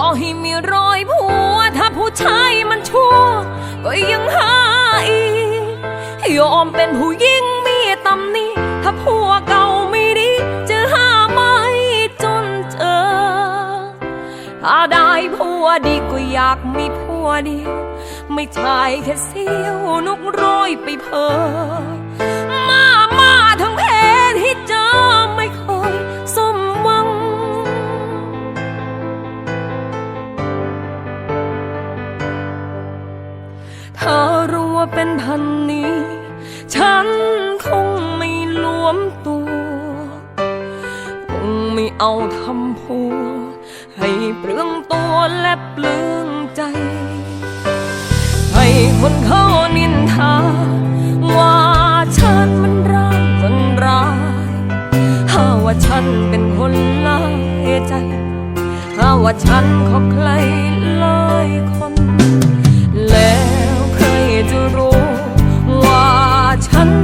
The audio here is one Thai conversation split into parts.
ต่อให้มีรอยผัว ถ้าผู้ชายมันชั่ว ก็ยังหาอีกยอมเป็นผู้หญิงมีตำหนิถ้าผัวเก่าไม่ดีจะหาไม่จนเจอ ถ้าได้ผัวดีก็อยากมีผัวเดียวไม่ใช่แค่เสี้ยวนกร้อยไปเพอมา มาทั้งเพศที่เจอไม่เคย ถ้ารู้ว่าเป็นพันนี้ ฉันคงไม่หลวมตัว คงไม่เอาทำพัว ให้เปลืองตัวและเปลืองใจ ให้คนเขานินทา ว่าฉันมันร้ายคนร้ายหาว่าฉันเป็นคนลายใจหาว่าฉันขอใครลายคน ฉัน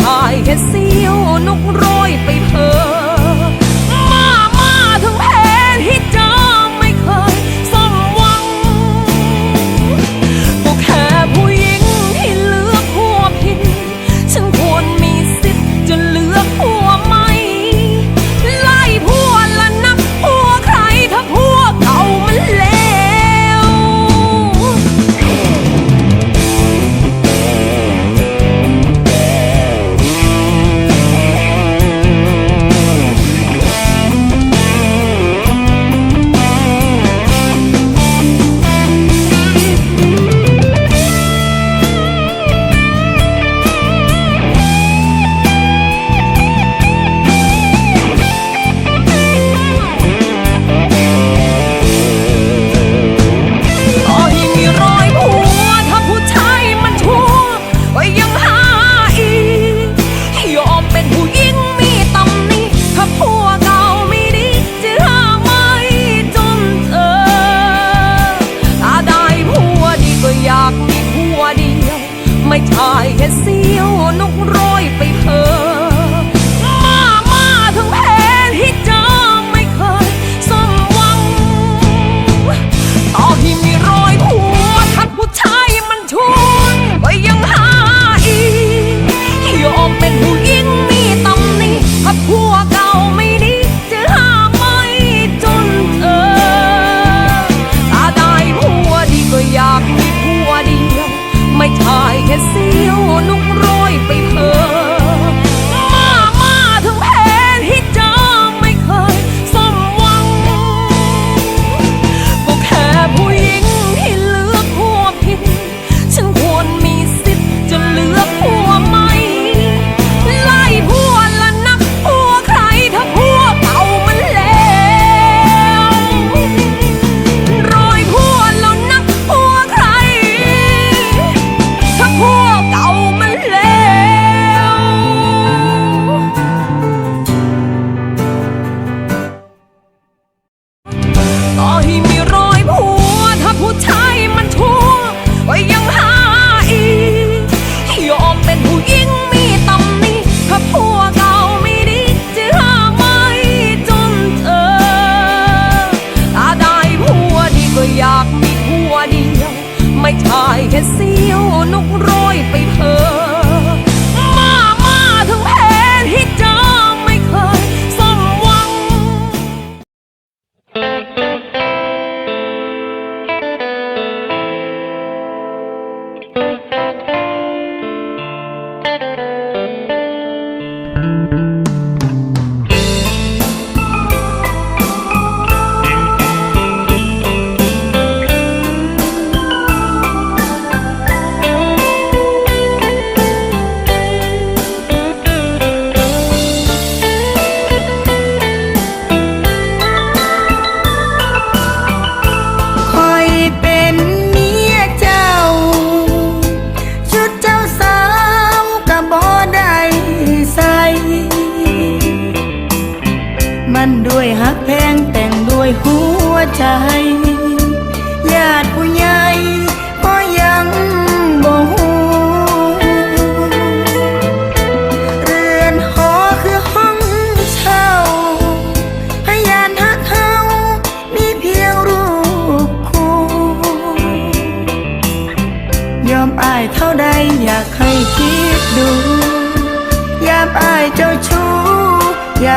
ชายเห็ดเซียวนกร้อยไปเพอ all he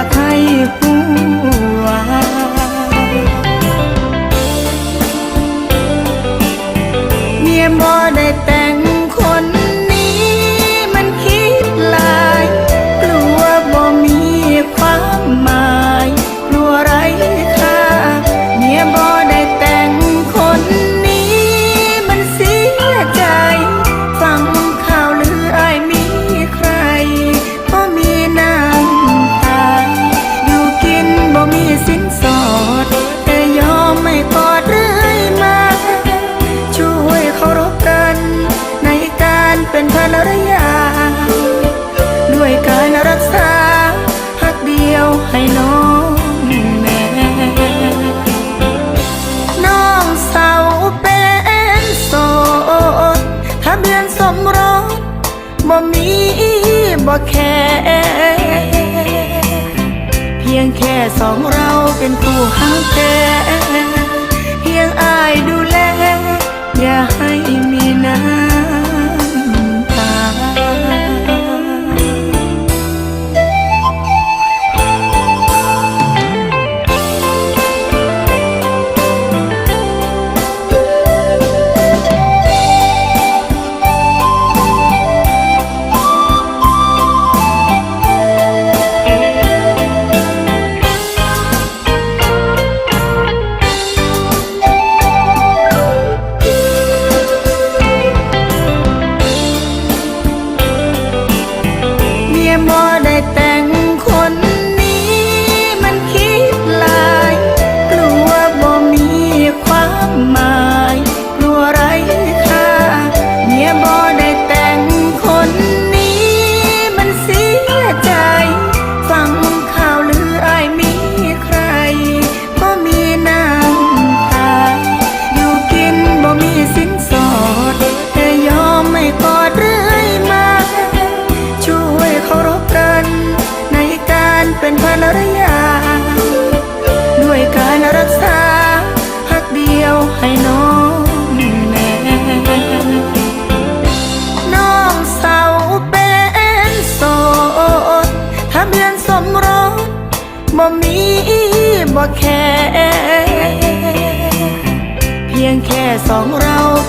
ากให้ บ่แค่เพียงแค่สองเราเป็นคู่หากแท้เพียงอายดูแล อย่าให้มีน้ำ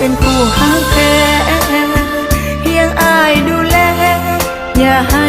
เป็นผู้หางแท้เพียงอายดูแลอย่าให้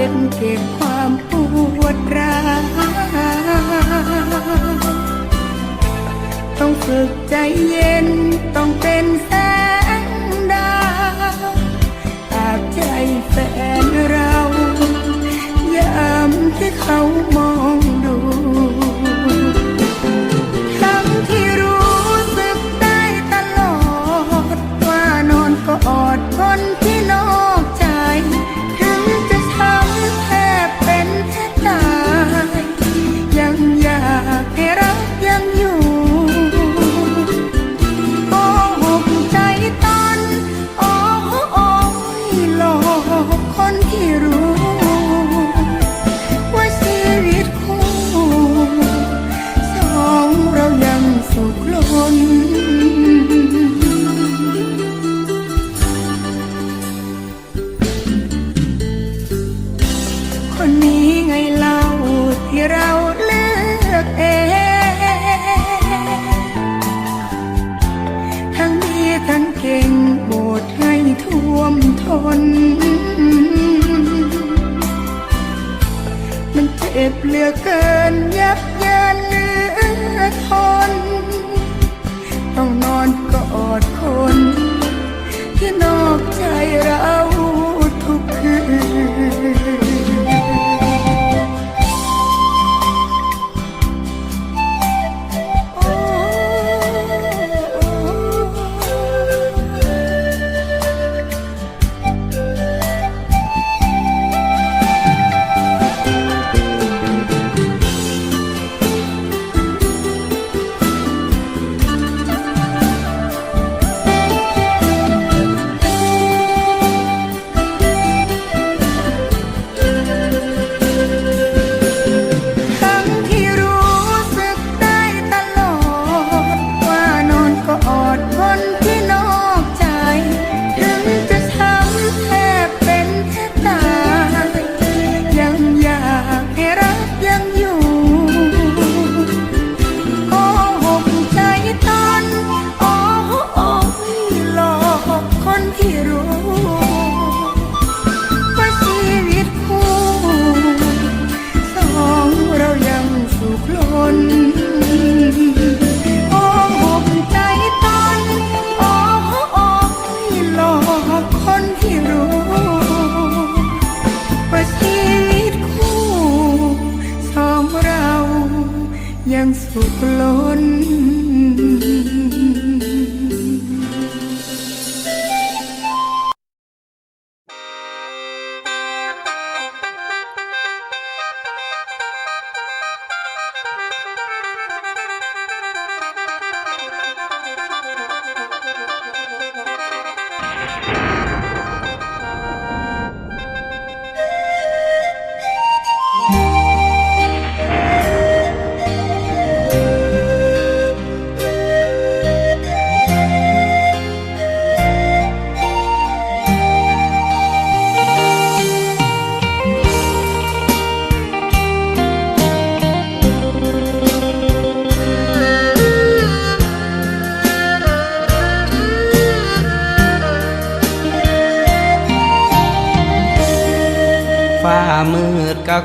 เก็บเก็บความปวดร้าวต้องฝึกใจเย็นต้องเป็นแสงดาวตากใจแฟนเรายามที่เขา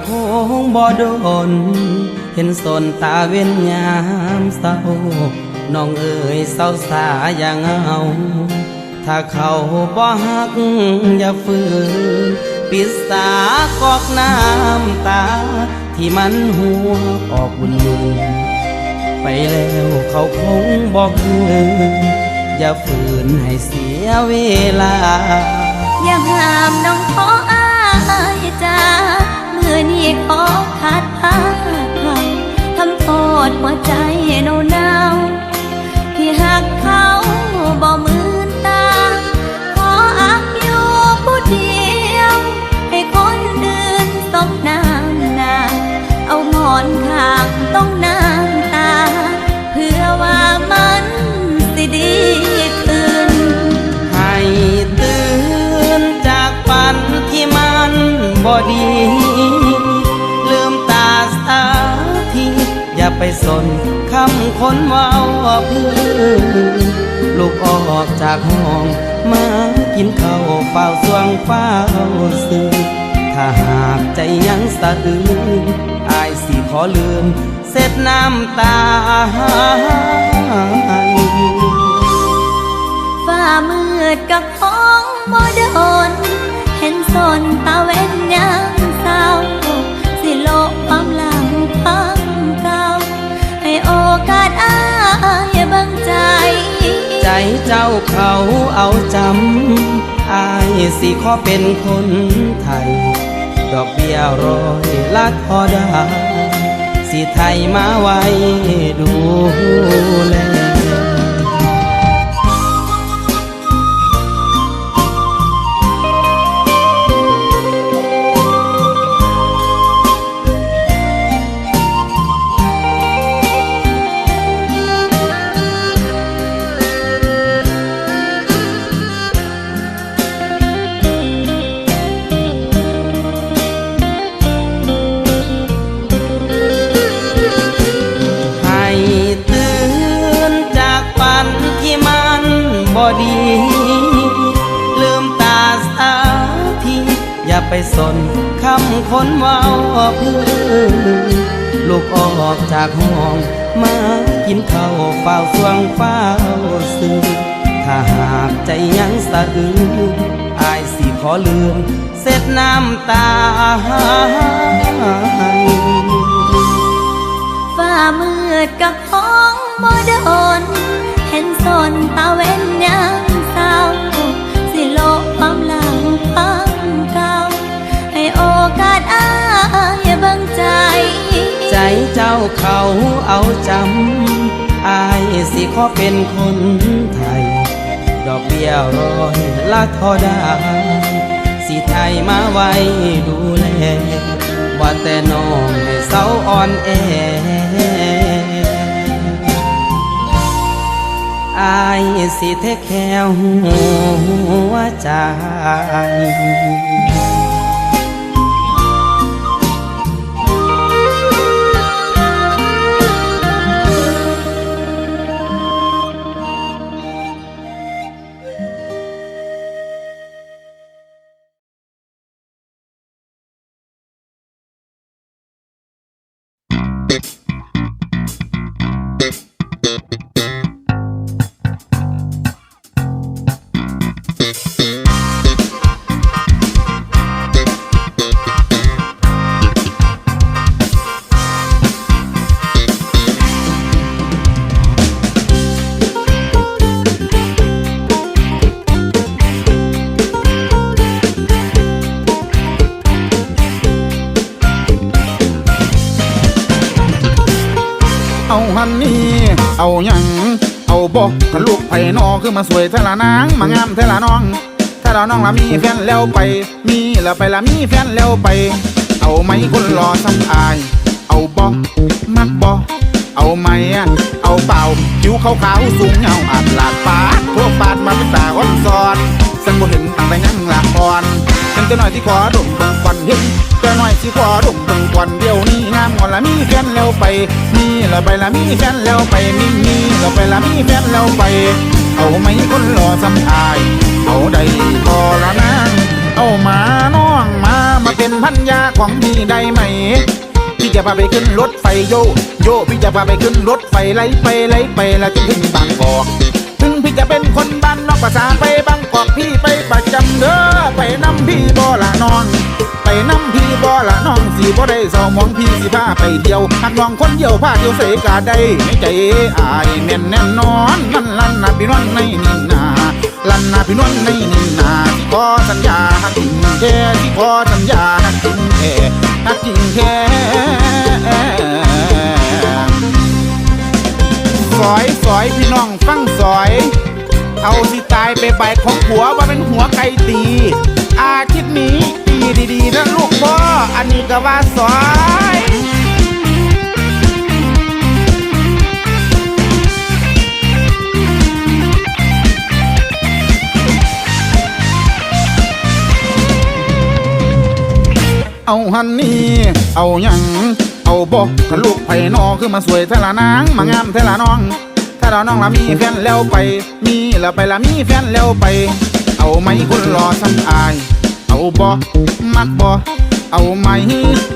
คงบ่โดน เห็นสนตาเวียนยามเศร้า น้องเอ๋ยเศร้าสาอย่างเอาถ้าเขาบ่ฮักอย่าฝืนปิดสากอกน้ำตา ที่มันหัวออกบุญยุไปแล้วเขาคงบอกเืออย่าฝืนให้เสียเวลา อย่าห้ามน้องขออายใจ นี่ขอขาดพาคำทำโทษหัวใจเนาวเนาที่หักเขาบ่มือ สนคำคนเว่าพื้นลูกออกจากห้อง มากินข้าวเฝ้าสวงเฝ้าซื้อถ้าหากใจยังสะอื้นอายสิขอลืม เสร็จน้ำตาฝ้ามืดกับของบ่โดน เห็นสนตาเว้นยังเศร้า กาสอายบังใจ ใจเจ้าเขาเอาจำอายสิขอเป็นคนไทย ดอกเบี้ยร้อยลักพอได้สิไทยมาไว้ดูแล ดี ลืมตาสาที อย่าไปสนคำคนเว่าพื้นลูกออกจากห้อง มากินข้าวเฝ้าสวงเฝ้าซื้อถ้าหากใจยังสะอื้นอายสิขอลืม เสร็จน้ำตาฝ้ามืดกับของบ่โดน เห็นสนตาเว้นยังเศร้าสิโลกความหลังพังเก่าให้โอกาสอายเบังใจ ใจเจ้าเขาเอาจำอายสิขอเป็นคนไทย ดอกเบี้ยร้อยละทอด้สิไทยมาไว้ดูแลว่าแต่น้องให้เศร้าอ่อนแอ อายสิเทแค่หัวใจ เอาหยัง เอาบอกทะลูกไผ่นอคือมาสวยเทละนางมางามเทละน้องถ้าเราน้องละมีแฟนแล้วไป มีแล้วไปละมีแฟนแล้วไป เอาไหมคนรอซ้ำอาย เอาบอกมักบอกเอาไหมอะเอาเปล่าผิวขาวๆสูงเงาอาดลาดปาดทั่วปาดมาเป็นตาอ่อนซอน สังบ่เห็นตั้งแต่ยังละอ่อนฉันจะหน่อยที่ขอดมเบิ่งควันเห็นจะหน่อยที่ขอดมเบิ่งควันเดียวนี้งามก่อนละมีแฟนแล้วไปมีแล้วไปละมีแฟนแล้วไปมีมีแล้วไปละมีแฟนแล้วไป เอาไหมคนรอซ้ำอาย เอาได้พอละนางเอามาน้องมามาเป็นพันยาของพี่ได้ไหมพี่จะพาไปขึ้นรถไฟโยโยพี่จะพาไปขึ้นรถไฟไล่ไปไล่ไปแล้วจนถึงบางกอก จะเป็นคนบ้านนอกภาษาไปบางกอกพี่ไปประจำเด้อไปนำพี่บ่ละนองไปนำพี่บ่ละน้องสีบ่ได้เศร้ามองพี่สิพาไปเดียวหักน้องคนเดียวพาเดียวเสกาได้ในใจอายแม่นแน่นอนนั่นลั่นนะพี่น้องในนี่นาลั่นนะพี่น้องในนี่นาที่ขอสัญญาหักจริงแค่ที่ขอสัญญาหักจริงแค่หักจริงแค่ อยสอยพี่น้องฟังสอย เอาสิตายไปใบของผัวว่าเป็นหัวไก่ตี อาทิตย์นี้ดีดีๆนะลูกพ่ออันนี้ก็ว่าสอยเอาหันนี่ เอายัง เอาบอกถ้าลูกไผ่นอคือมาสวยเทละนางมางามเทละน้อง ถ้าเราน้องละมีแฟนแล้วไป มีล้วไปละมีแฟนแล้วไป เอาไหมคนรอซ้ำอาย เอาบ่มักบ่เอาไหม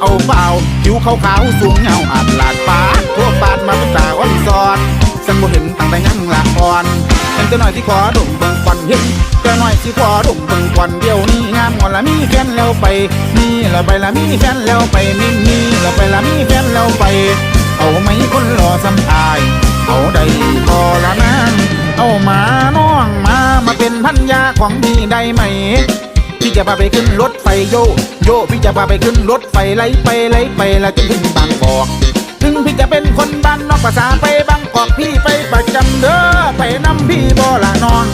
เอาเปล่าผิวขาวขาวๆสูงเงาอาดลาดปาดทั่วบาดมาเป็นตาอ่อนซอนสันบ่เห็นตั้งแต่ยังละอ่อนเป็นตัวหน่อยที่ขอดมเบิ่งก่อนเห็นตัวหน่อยที่ขอดมเบิ่งก่อนเดี๋ยวนี้งามงอนละมีแฟนแล้วไป มีแล้วไปละมีแฟนแล้วไปมีมีแล้วไปละมีแฟนแล้วไป เอาไหมคนรอซ้ำอาย เอาได้พอละนางเอามาน้องมามาเป็นพันยาของพี่ได้ไหมพี่จะพาไปขึ้นรถไฟโยโยพี่จะพาไปขึ้นรถไฟไล่ไปไล่ไปแล้วจนถึงบางกอกถึงพี่จะเป็นคนบ้านนอกภาษาไปบางกอกพี่ไปประจำเด้อไปนำพี่บ่ละน้อง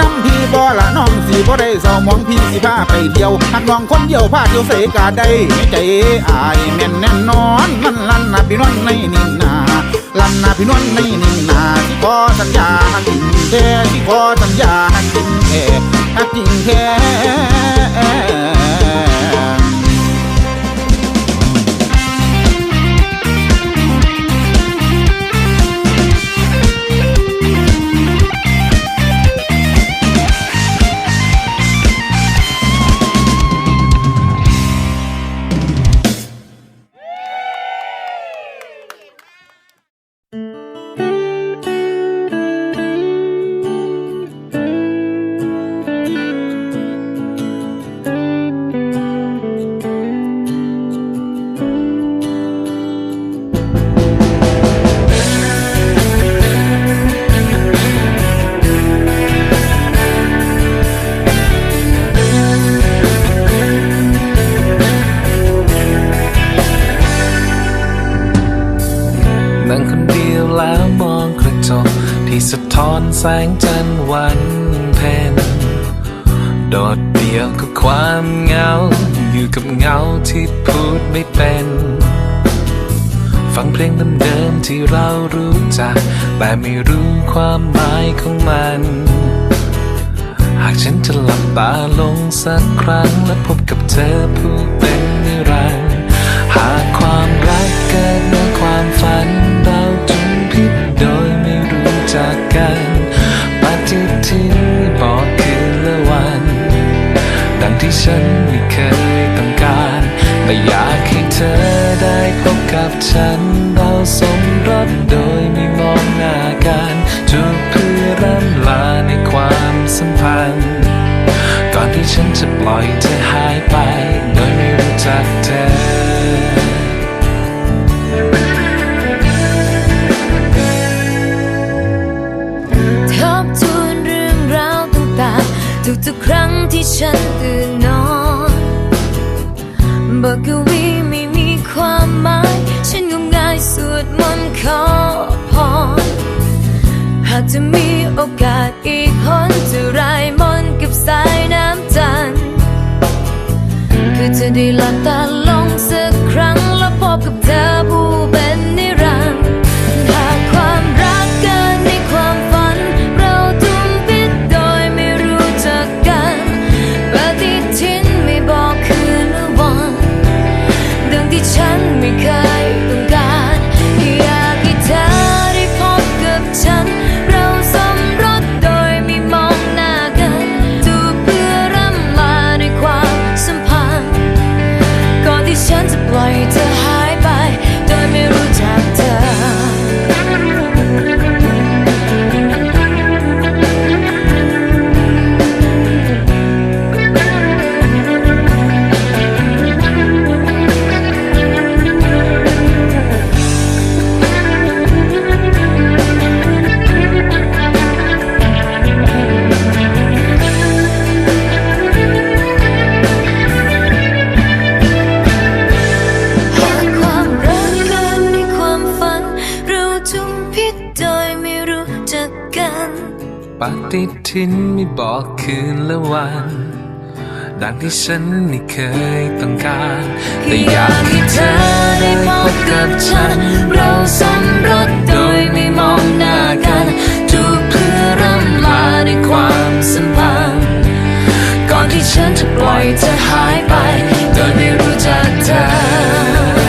น้ำพี่บ่ละน้องสีบ่ได้เศร้ามองพี่สิพาไปเที่ยวหักน้องคนเดียวพาเที่ยวเสกาได้ในใจอายแม่นแน่นอนมันลั่นนะพี่นวลในนินนาลั่นนะพี่นวลในนินนาที่ขอสัญญาหักจริงแท้ที่ขอสัญญาหักจริงแท้หักจริงแท้ ที่สะท้อนแสงจันทร์วันเพ็ญโดดเดี่ยวกับความเหงา อยู่กับเงาที่พูดไม่เป็น ฟังเพลงเดิมๆที่เรารู้จัก แต่ไม่รู้ความหมายของมัน หากฉันจะหลับตาลงสักครั้ง และพบกับเธอผู้เป็นนิรันดร์หากความรักเกิดในความฝันเราจุมพิษโดย จักกัน ปฏิทินบอกคืนและวัน ดังที่ฉันไม่เคยต้องการไม่อยากให้เธอได้พบกับฉัน เราสมรสโดยไม่มองหน้ากันจูบเพื่อร่ำลาในความสัมพันธ์ ก่อนที่ฉันจะปล่อยเธอหายไป โดยไม่รู้จักเธอ ทุกๆครั้งที่ฉันตื่นนอนบทกวีไม่มีความหมาย ฉันงมงายสวดมนต์ขอพรหากจะมีโอกาสอีกคนจะรายมนกับสายน้ำจันทร์คือจะได้หลับตาลงสักครั้งแล้วพบกับเธอผู้ ปฏิทินไม่บอกคืนและวัน ดังที่ฉันไม่เคยต้องการ แต่อยากให้เธอได้พบกับฉัน เราสมรสโดยไม่มองหน้ากันจูบเพื่อร่ำลาในความสัมพันธ์ ก่อนที่ฉันจะปล่อยเธอหายไป โดยไม่รู้จักเธอ